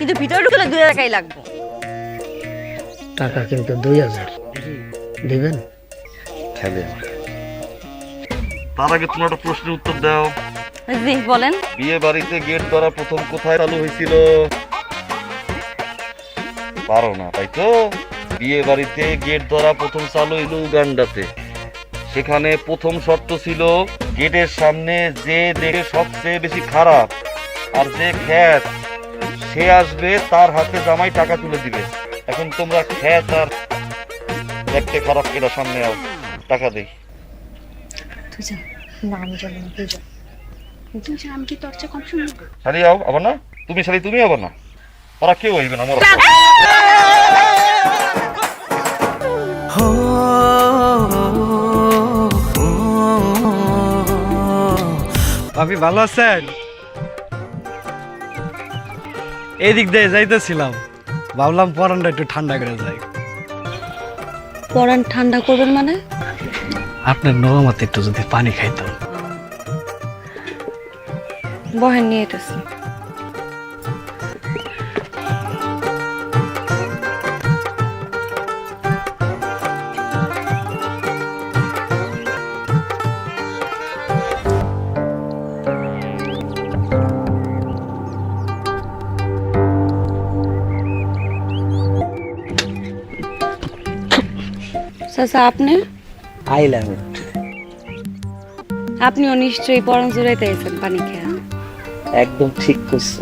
কিন্তু ভিতরে ঢুকলে দুই হাজার টাকাই লাগবে। টাকা কিন্তু দুই হাজার। দিবেন? খেলে তার আগে তোমরা একটা প্রশ্নের উত্তর দাও। জি বলেন। বিয়ে বাড়িতে গেট ধরা প্রথম কোথায় চালু হয়েছিল? পারো না তাই তো? বিয়ে বাড়িতে গেট ধরা প্রথম চালু হইল উগান্ডাতে। সেখানে প্রথম শর্ত ছিল গেটের সামনে যে দেখে সবচেয়ে বেশি খারাপ আর যে খ্যাত সে আসবে তার হাতে জামাই টাকা তুলে দিবে। এখন তোমরা খ্যাত আর দেখতে খারাপ কেটা সামনে আও। টাকা দেই। তুই যা। না আমি যাব না তুই যা। তুই যা আমি কি তোর চেয়ে কম শুনব শালি আও আবার না? তুমি শালি তুমি আবার না? ওরা কেউ হইবে না মোরা ভাবি ভালো আছেন? এদিক দিয়ে যাইতেছিলাম। ভাবলাম পরানটা একটু ঠান্ডা করে যাই। পরান ঠান্ডা করবেন মানে? আপনার নরমাতে একটু যদি পানি খাইতাম। বহেন নিয়ে এতেছি চাচা আপনি? I love it. আপনিও নিশ্চয়ই পরম জুড়াইতে আছেন পানি খেয়া। একদম ঠিক করছ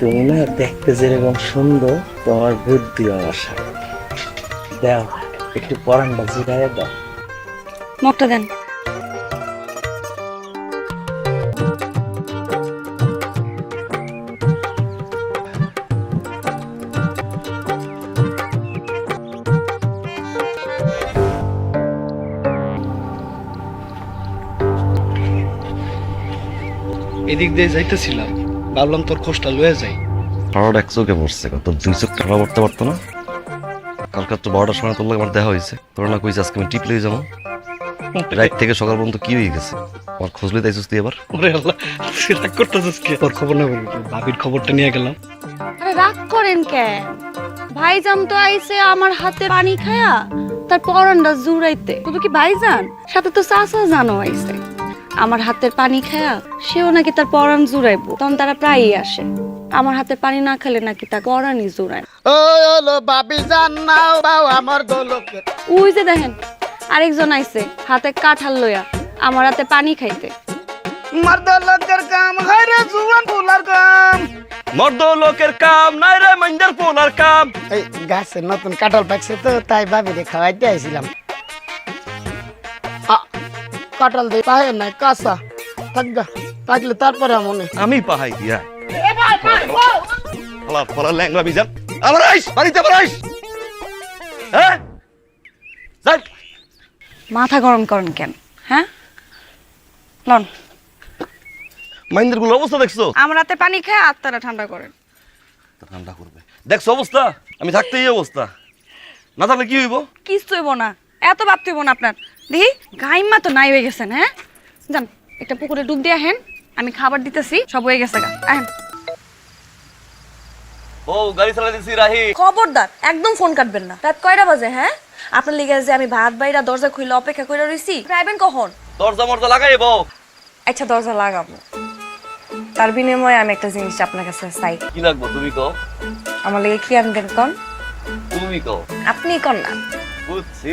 তুমি না দেখতে যেরকম সুন্দর তোমার বুদ্ধি সাথে দাও একটু পরানটা জিরায় দাও। মগটা দেন। এদিক দিয়ে যাইতেছিলাম ভাবলাম তোর খোঁজটা লয়ে যাই। এক চোখে পড়ছে তোর দুই চোখ টাড়া পড়তে পারতো না? কালকে তো বারোটার সময় তোর আমার দেখা হয়েছে। তোর না কইছে আজকে আমি টিপ লেগে যাব? রাত থেকে সকাল পর্যন্ত কি হয়ে গেছে? আমার খোঁজ লইতে আইসুস তুই এবার ওরে আল্লাহ রাগ করতেছিস কে? তোর খবর না বলি ভাবির খবরটা নিয়ে গেলাম। আরে রাগ করেন কেন ভাইজান তো আইছে আমার হাতে পানি খায়া তার পরানটা জুড়াইতে। শুধু কি ভাইজান? সাথে তো চাচা জানো আইছে। আমার হাতের পানি খায়া সেও নাকি তার পরান জুড়াইবো। তখন তারা প্রায়ই আসে। আমার হাতের পানি না খেলে নাকি তা পরানই জুড়ায়। ওই যে দেখেন আরেকজন আইছে হাতে কাঁঠাল লইয়া আমার হাতে পানি খাইতে। মর্দ লোকের কাম নাই রে মাইন্দার পোলার কাম। এই গাছে নতুন কাঁঠাল পাকছে তো তাই ভাবি রে খাওয়াইতে আইছিলাম। আ, কাঁঠাল দিয়ে পাহে নাই কাঁচা। থাকগা থাকলে তারপরে মনে আমি পাহাই দিয়া। ফলা ফলা ল্যাংলা বিজান। আবার আইস বাড়িতে আবার আইস। হ্যাঁ? যাই। মাথা গরম করেন কেন? হ্যাঁ? লন। মাইন্দারগুলো অবস্থা দেখছ? আমার হাতে পানি খেয়ে আত্মারা ঠান্ডা করেন। ঠান্ডা করবে। দেখছ অবস্থা? আমি থাকতে এই অবস্থা। না থাকলে কি হইব? কিচ্ছু হইব না। এত ভাবতে হইব না আপনার। দেখি গাইমা তো নাই হয়ে গেছেন হ্যাঁ? যান একটা পুকুরে ডুব দিয়ে আহেন আমি খাবার দিতেছি সব হয়ে গেছে গা আহেন। ও গাড়ি চালাই দিছি রাহি। খবরদার একদম ফোন কাটবেন না। রাত কয়টা বাজে হ্যাঁ? আপনার লিগে যে আমি ভাত বাইরা দরজা খুলে অপেক্ষা করে রইছি আইবেন কখন? দরজা মরজা লাগাই বউ আচ্ছা দরজা লাগাবো। তার বিনিময়ে আমি একটা জিনিস আপনার কাছে চাই। কি লাগবো তুমি কও? আমার লিগে কি আনবেন কন? তুমি কও। আপনি কন না? বুঝছি।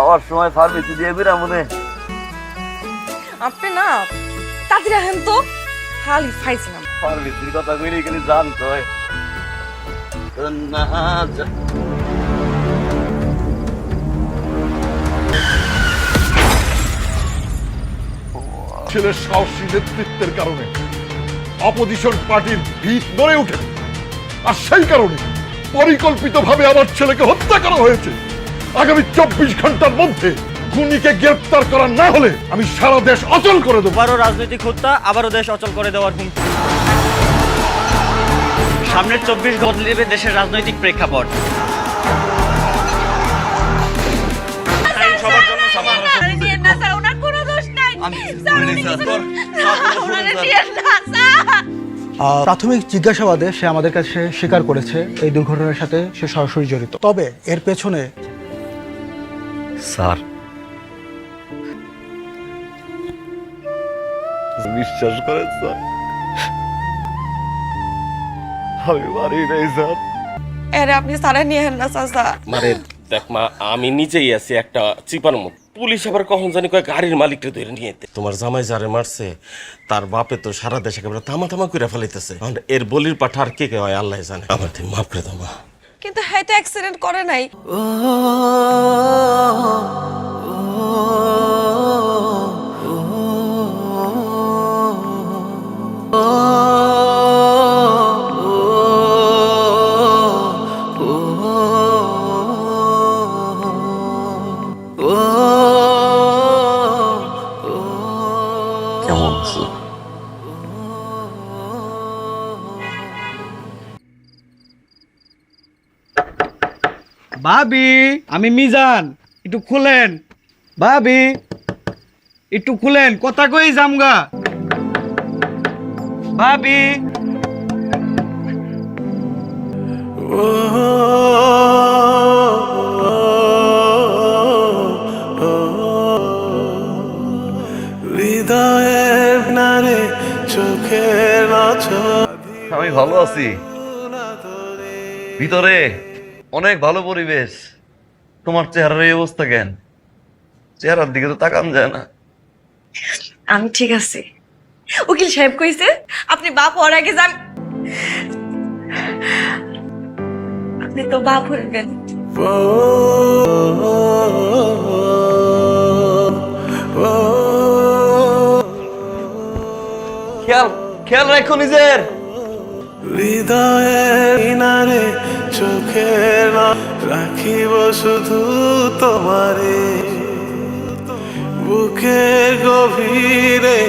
আবার সময় ফার্মেসি দিয়ে বিরা মনে আপনি না তাড়াতাড়ি আহেন তো খালি খাইছিলাম ফার্মেসির কথা কইলে গেলে জানতো না ছেলের সাহসী নেতৃত্বের কারণে অপোজিশন পার্টির ভিত নড়ে ওঠে আর সেই কারণে পরিকল্পিতভাবে আমার ছেলেকে হত্যা করা হয়েছে। আগামী চব্বিশ ঘণ্টার মধ্যে খুনিকে গ্রেপ্তার করা না হলে আমি সারা দেশ অচল করে দেবো। আবারও রাজনৈতিক হত্যা আবারও দেশ অচল করে দেওয়ার হুমকি। সামনের চব্বিশ বদলেবে দেশের রাজনৈতিক প্রেক্ষাপট। প্রাথমিক জিজ্ঞাসাবাদে সে আমাদের কাছে স্বীকার করেছে এই দুর্ঘটনার সাথে সে সরাসরি জড়িত। তবে এর পেছনে স্যার। বিশ্বাস করেন স্যার? আমি বাড়ি নেই স্যার। আরে আপনি সারা নিয়ে হেন না চাচা মারে দেখ মা আমি নিজেই আছি একটা চিপার পুলিশ আবার কখন জানি কয় গাড়ির মালিককে ধরে নিয়ে যেতে। তোমার জামাই যারে মারছে তার বাপে তো সারা দেশে একেবারে থামা থামা করে ফেলাইতেছে। এখন এর বলির পাঠা আর কে কে হয় আল্লাহ জানে। আমার তুমি মাফ করে দাও মা। কিন্তু হ্যাঁ তো অ্যাক্সিডেন্ট করে নাই। ভাবি আমি মিজান একটু খুলেন। ভাবি একটু খুলেন কথা কই জামগা ভাবি। আমি ভালো আছি। ভিতরে অনেক ভালো পরিবেশ। তোমার চেহারার এই অবস্থা কেন? চেহারার দিকে তো তাকান যায় না। আমি ঠিক আছে। উকিল সাহেব কইছে আপনি বাপ হওয়ার আগে যান। আপনি তো বাপ হইবেন খেয়াল খেয়াল রাখো নিজের। হৃদয়ে চোখে রাখিব শুধু তোমারে। বুকের গভীরে